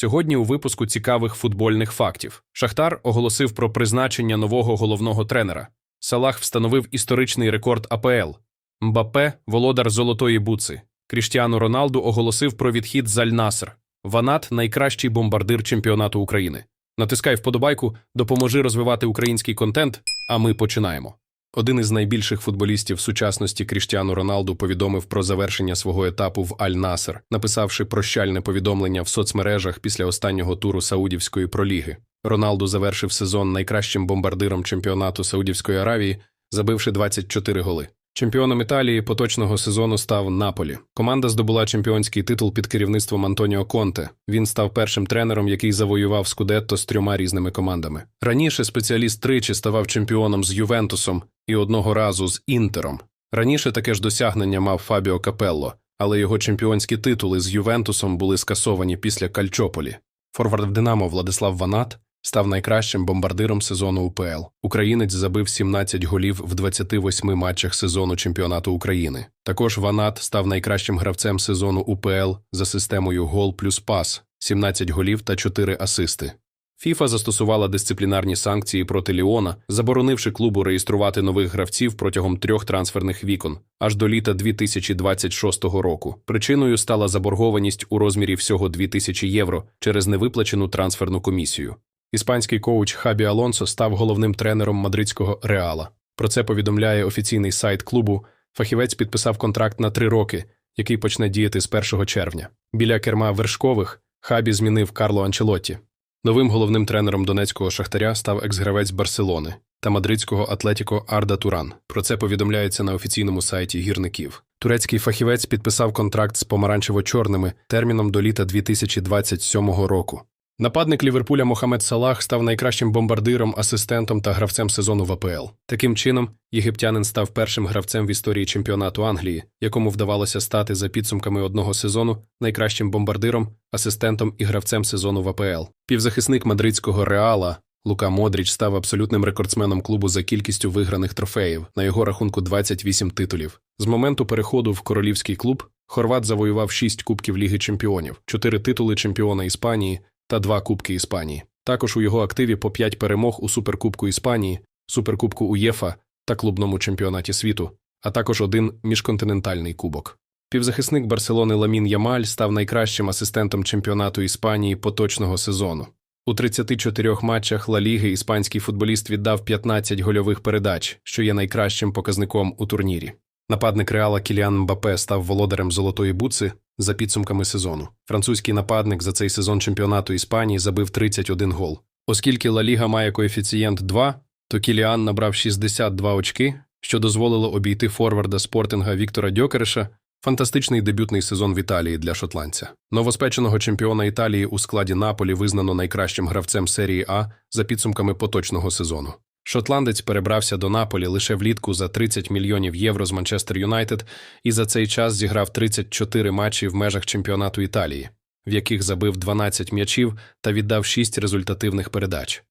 Сьогодні у випуску цікавих футбольних фактів. Шахтар оголосив про призначення нового головного тренера. Салах встановив історичний рекорд АПЛ. Мбапе – володар золотої буци. Кріштіану Роналду оголосив про відхід з Аль-Наср. Ванат – найкращий бомбардир чемпіонату України. Натискай вподобайку, допоможи розвивати український контент, а ми починаємо. Один із найбільших футболістів сучасності Кріштіану Роналду повідомив про завершення свого етапу в Аль-Наср, написавши прощальне повідомлення в соцмережах після останнього туру Саудівської проліги. Роналду завершив сезон найкращим бомбардиром чемпіонату Саудівської Аравії, забивши 24 голи. Чемпіоном Італії поточного сезону став Наполі. Команда здобула чемпіонський титул під керівництвом Антоніо Конте. Він став першим тренером, який завоював Скудетто з трьома різними командами. Раніше спеціаліст тричі ставав чемпіоном з Ювентусом і одного разу з Інтером. Раніше таке ж досягнення мав Фабіо Капелло, але його чемпіонські титули з Ювентусом були скасовані після Кальчополі. Форвард в Динамо Владислав Ванат став найкращим бомбардиром сезону УПЛ. Українець забив 17 голів в 28 матчах сезону чемпіонату України. Також Ванат став найкращим гравцем сезону УПЛ за системою гол плюс пас 17 голів та 4 асисти. ФІФА застосувала дисциплінарні санкції проти Ліона, заборонивши клубу реєструвати нових гравців протягом трьох трансферних вікон аж до літа 2026 року. Причиною стала заборгованість у розмірі всього 2000 євро через невиплачену трансферну комісію. Іспанський коуч Хабі Алонсо став головним тренером мадридського Реала. Про це повідомляє офіційний сайт клубу. Фахівець підписав контракт на три роки, який почне діяти з 1 червня. Біля керма вершкових Хабі змінив Карло Анчелотті. Новим головним тренером донецького шахтаря став екс-гравець Барселони та мадридського Атлетіко Арда Туран. Про це повідомляється на офіційному сайті гірників. Турецький фахівець підписав контракт з помаранчево-чорними терміном до літа 2027 року. Нападник Ліверпуля Мохамед Салах став найкращим бомбардиром, асистентом та гравцем сезону в АПЛ. Таким чином, єгиптянин став першим гравцем в історії чемпіонату Англії, якому вдавалося стати за підсумками одного сезону найкращим бомбардиром, асистентом і гравцем сезону в АПЛ. Півзахисник мадридського Реала Лука Модріч став абсолютним рекордсменом клубу за кількістю виграних трофеїв, на його рахунку 28 титулів. З моменту переходу в королівський клуб Хорват завоював 6 кубків Ліги чемпіонів, 4 титули чемпіона Іспанії та 2 Кубки Іспанії. Також у його активі по 5 перемог у Суперкубку Іспанії, Суперкубку УЄФА та клубному чемпіонаті світу, а також один міжконтинентальний кубок. Півзахисник Барселони Ламін Ямаль став найкращим асистентом чемпіонату Іспанії поточного сезону. У 34 матчах Ла Ліги іспанський футболіст віддав 15 гольових передач, що є найкращим показником у турнірі. Нападник Реала Кіліан Мбапе став володарем золотої буци за підсумками сезону. Французький нападник за цей сезон чемпіонату Іспанії забив 31 гол. Оскільки Ла Ліга має коефіцієнт 2, то Кіліан набрав 62 очки, що дозволило обійти форварда спортинга Віктора Дьокереша. Фантастичний дебютний сезон в Італії для шотландця. Новоспеченого чемпіона Італії у складі Наполі визнано найкращим гравцем серії А за підсумками поточного сезону. Шотландець перебрався до Наполі лише влітку за 30 мільйонів євро з Манчестер Юнайтед і за цей час зіграв 34 матчі в межах чемпіонату Італії, в яких забив 12 м'ячів та віддав 6 результативних передач.